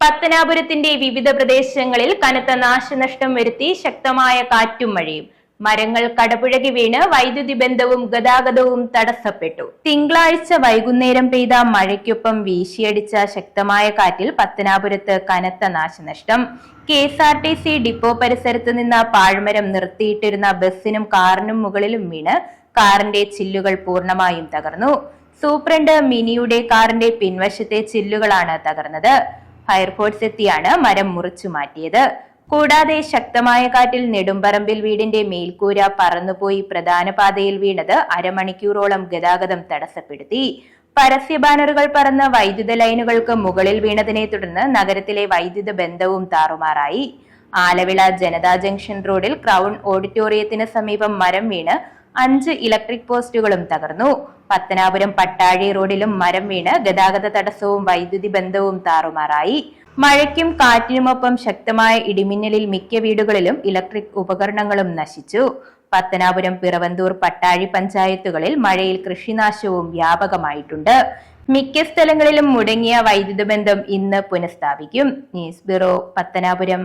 പത്തനാപുരത്തിന്റെ വിവിധ പ്രദേശങ്ങളിൽ കനത്ത നാശനഷ്ടം വരുത്തി ശക്തമായ കാറ്റും മഴയും. മരങ്ങൾ കടപുഴകി വീണ് വൈദ്യുതി ബന്ധവും ഗതാഗതവും തടസ്സപ്പെട്ടു. തിങ്കളാഴ്ച വൈകുന്നേരം പെയ്ത മഴയ്ക്കൊപ്പം വീശിയടിച്ച ശക്തമായ കാറ്റിൽ പത്തനാപുരത്ത് കനത്ത നാശനഷ്ടം. K S R T C depot പരിസരത്ത് നിന്ന് പാഴ്മരം നിർത്തിയിട്ടിരുന്ന ബസ്സിനും കാറിനും മുകളിലും വീണ് കാറിന്റെ ചില്ലുകൾ പൂർണമായും തകർന്നു. സൂപ്രണ്ട് മിനിയുടെ കാറിന്റെ പിൻവശത്തെ ചില്ലുകളാണ് തകർന്നത്. ഫയർഫോഴ്സ് എത്തിയാണ് മരം മുറിച്ചു മാറ്റിയത്. കൂടാതെ ശക്തമായ കാറ്റിൽ നെടുമ്പറമ്പിൽ വീടിന്റെ മേൽക്കൂര പറന്നുപോയി പ്രധാന പാതയിൽ വീണത് അരമണിക്കൂറോളം ഗതാഗതം തടസ്സപ്പെടുത്തി. പരസ്യ ബാനറുകൾ പറന്ന് വൈദ്യുത ലൈനുകൾക്ക് മുകളിൽ വീണതിനെ തുടർന്ന് നഗരത്തിലെ വൈദ്യുത ബന്ധവും താറുമാറായി. ആലവിള ജനതാ ജംഗ്ഷൻ റോഡിൽ ക്രൗൺ ഓഡിറ്റോറിയത്തിന് സമീപം മരം വീണ് അഞ്ച് ഇലക്ട്രിക് പോസ്റ്റുകളും തകർന്നു. പത്തനാപുരം പട്ടാഴി റോഡിലും മരം വീണ് ഗതാഗത തടസ്സവും വൈദ്യുതി ബന്ധവും താറുമാറായി. മഴയ്ക്കും കാറ്റിനുമൊപ്പം ശക്തമായ ഇടിമിന്നലിൽ മിക്ക വീടുകളിലും ഇലക്ട്രിക് ഉപകരണങ്ങളും നശിച്ചു. പത്തനാപുരം പിറവന്തൂർ പട്ടാഴി പഞ്ചായത്തുകളിൽ മഴയിൽ കൃഷിനാശവും വ്യാപകമായിട്ടുണ്ട്. മിക്ക സ്ഥലങ്ങളിലും മുടങ്ങിയ വൈദ്യുത ബന്ധം ഇന്ന് പുനഃസ്ഥാപിക്കും. News bureau Pathanapuram.